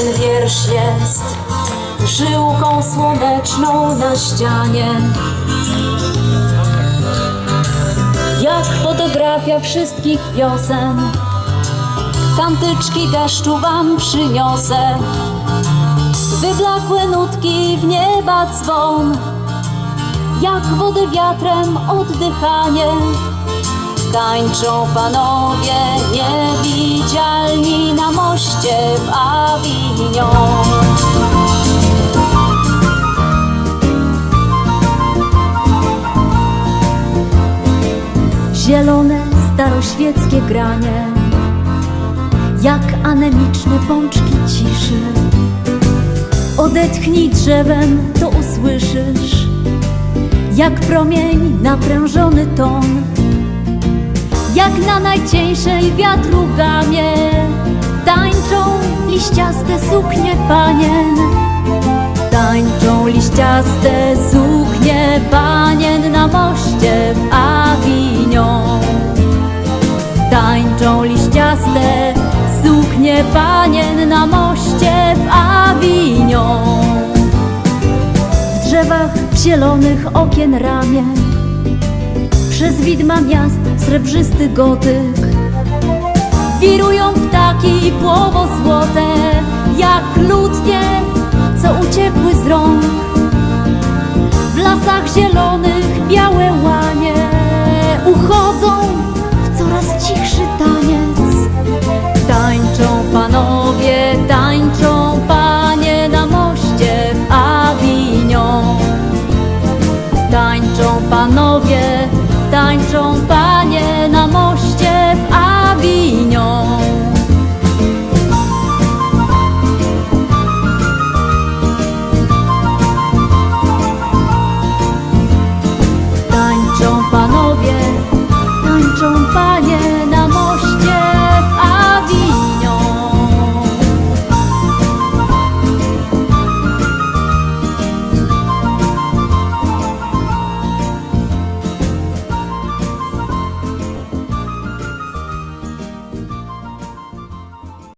wiersz jest żyłką słoneczną na ścianie. Jak fotografia wszystkich wiosen, kantyczki deszczu wam przyniosę. Wyblakłe nutki w nieba dzwon, jak wody wiatrem oddychanie. Tańczą panowie niewidzialni na moście w Zielone, staroświeckie granie Jak anemiczne pączki ciszy. Odetchnij drzewem, to usłyszysz Jak promień naprężony ton. Jak na najcieńszej wiatru gamie Tańczą liściaste suknie panien Tańczą liściaste suknie panien na moście w Avignon. Tańczą liściaste suknie panien na moście w Avignon. W drzewach zielonych okien ramię Przez widma miast srebrzysty gotyk Wirują ptaki płowo złote jak ludnie, co uciekły z rąk. W lasach zielonych białe łanie uchodzą w coraz cichszy taniec. Tańczą panowie, tańczą panie na moście w Awignon. Tańczą panowie, tańczą panie na moście. 那年。